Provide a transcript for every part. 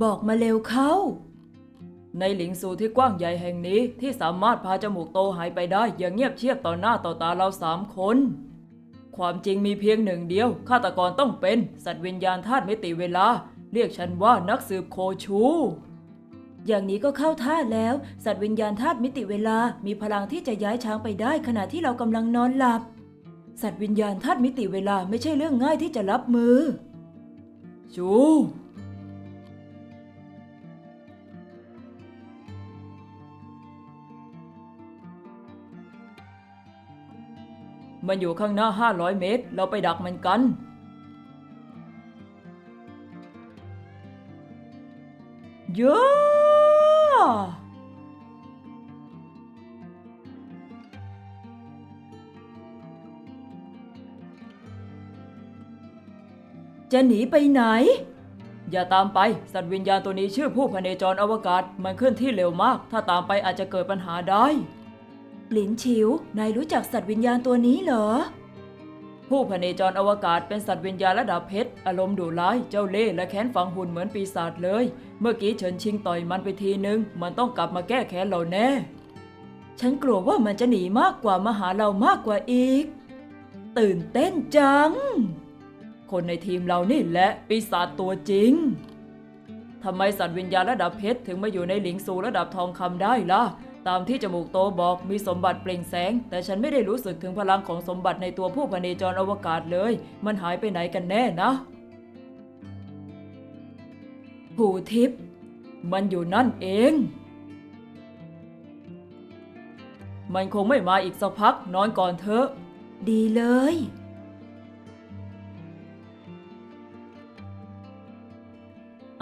บอกมาเร็วเข้า ในหลิงซูที่กว้างใหญ่แห่งนี้ที่สามารถพาจมูกโตหายไปได้อย่างเงียบเชียบต่อหน้าต่อตาเราสามคน ความจริงมีเพียงหนึ่งเดียวฆาตกรต้องเป็น สัตว์วิญญาณธาตุมิติเวลา เรียกฉันว่านักสืบโคชู อย่างนี้ก็เข้าท่าแล้ว สัตว์วิญญาณธาตุมิติเวลา มีพลังที่จะย้ายช้างไปได้ขณะที่เรากำลังนอนหลับ สัตว์วิญญาณธาตุมิติเวลาไม่ใช่เรื่องง่ายที่จะรับมือ ชู มันอยู่ข้างหน้า 500 เมตร เราไปดักมันกัน เยอะจะหนีไปไหน อย่าตามไป สัตว์วิญญาณตัวนี้ชื่อผู้พเนจรอวกาศ มันเคลื่อนที่เร็วมาก ถ้าตามไปอาจจะเกิดปัญหาได้ หลินฉิวนายรู้จักสัตว์วิญญาณตัวนี้เหรอ ผู้พเนจรอวกาศเป็นสัตว์วิญญาณระดับเพชร อารมณ์ดุร้าย เจ้าเล่ห์และแค้นฝังหุ่นเหมือนปีศาจเลย เมื่อกี้เฉินชิงต่อยมันไปทีนึง มันต้องกลับมาแก้แค้นเราแน่ ฉันกลัวว่ามันจะหนีมากกว่ามาหาเรามากกว่าอีก ตื่นเต้นจัง คนในทีมเรานี่แหละปีศาจตัวจริงทำไมสัตว์วิญญาณระดับเพชรถึงมาอยู่ในหลิงซูระดับทองคำได้ล่ะ ตามที่จมูกโตบอกมีสมบัติเปล่งแสง แต่ฉันไม่ได้รู้สึกถึงพลังของสมบัติในตัวผู้พเนจรอวกาศเลย มันหายไปไหนกันแน่นะ หูทิพย์มันอยู่นั่นเอง มันคงไม่มาอีกสักพักนอนก่อนเถอะ ดีเลย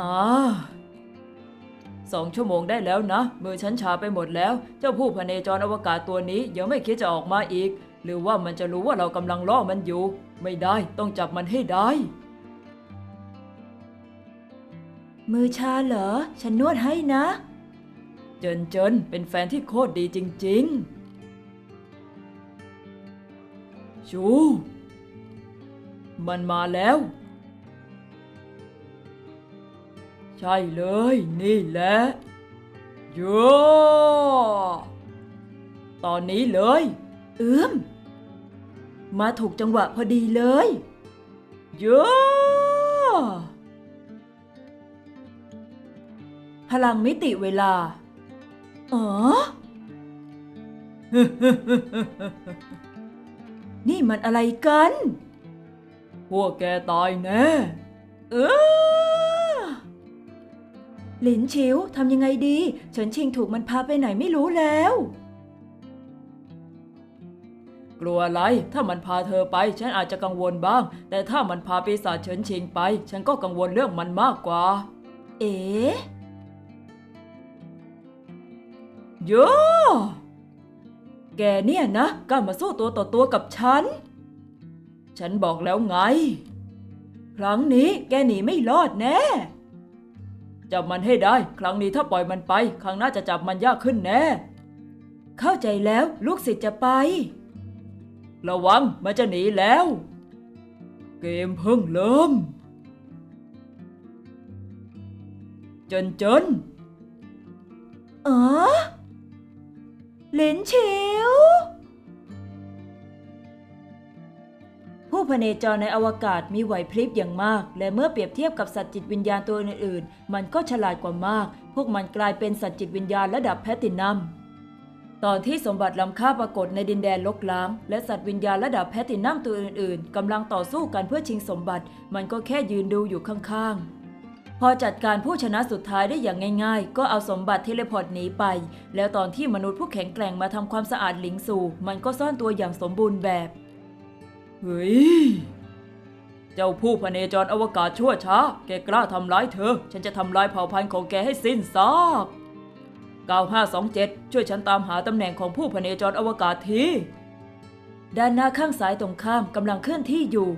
อ่า สองชั่วโมงได้แล้วนะ มือฉันชาไปหมดแล้ว เจ้าผู้พเนจรอวกาศตัวนี้ยังไม่คิดจะออกมาอีก หรือว่ามันจะรู้ว่าเรากำลังล่อมันอยู่ ไม่ได้ต้องจับมันให้ได้ มือชาเหรอ ฉันนวดให้นะ เจินเจินเป็นแฟนที่โคตรดีจริง ๆ ชู มันมาแล้ว ใช่เลย นี่แหละโยตอนนี้เลย เอื้อม มาถูกจังหวะพอดีเลยโยพลังมิติเวลา อ๋อ นี่มันอะไรกัน พวกแกตายแน่ เออ หลินชิวทำยังไงดีเฉินชิงถูกมันพาไปไหนไม่รู้แล้ว กลัวอะไร ถ้ามันพาเธอไป ฉันอาจจะกังวลบ้าง แต่ถ้ามันพาปีศาจเฉินชิงไป ฉันก็กังวลเรื่องมันมากกว่า เอ๋โยแกเนี่ยนะกล้ามาสู้ตัวต่อตัวกับฉัน ฉันบอกแล้วไง ครั้งนี้แกหนีไม่รอดแน่ จับมันให้ได้ ครั้งนี้ถ้าปล่อยมันไป ครั้งหน้าจะจับมันยากขึ้นแน่ เข้าใจแล้วลูกศิษย์จะไป ระวังมันจะหนีแล้ว เกมเพิ่งเริ่ม เจนเจนอ๋อหลินชิว พเนจรในอวกาศมีไหวพริบอย่างมาก และเมื่อเปรียบเทียบกับสัตว์จิตวิญญาณตัวอื่นๆ มันก็ฉลาดกว่ามาก พวกมันกลายเป็นสัตว์จิตวิญญาณระดับแพตินัม ตอนที่สมบัติล้ำค่าปรากฏในดินแดนลกล้าง และสัตว์วิญญาณระดับแพตตินัมตัวอื่นๆ กำลังต่อสู้กันเพื่อชิงสมบัติ มันก็แค่ยืนดูอยู่ข้างๆพอจัดการผู้ชนะสุดท้ายได้อย่างง่ายๆ ก็เอาสมบัติเทเลพอร์ตหนีไป แล้วตอนที่มนุษย์ผู้แข็งแกร่งมาทำความสะอาดหลิงสู่ มันก็ซ่อนตัวอย่างสมบูรณ์แบบ เฮ้ย เจ้าผู้พเนจรอวกาศชั่วช้า แกกล้าทำร้ายเธอ ฉันจะทำลายเผ่าพันธุ์ของแกให้สิ้นซาก9527 ช่วยฉันตามหาตำแหน่งของผู้พเนจรอวกาศที ด้านหน้าข้างซ้ายตรงข้ามกำลังเคลื่อนที่อยู่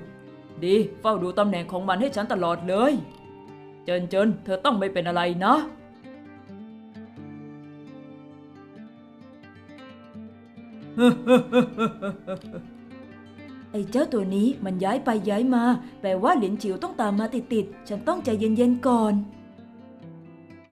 ดี เฝ้าดูตำแหน่งของมันให้ฉันตลอดเลย เจินเจินเธอต้องไม่เป็นอะไรนะ ไอ้เจ้าตัวนี้มันย้ายไปย้ายมา แปลว่าเหลินจิ๋วต้องตามมาติดๆ ฉันต้องใจเย็นๆก่อน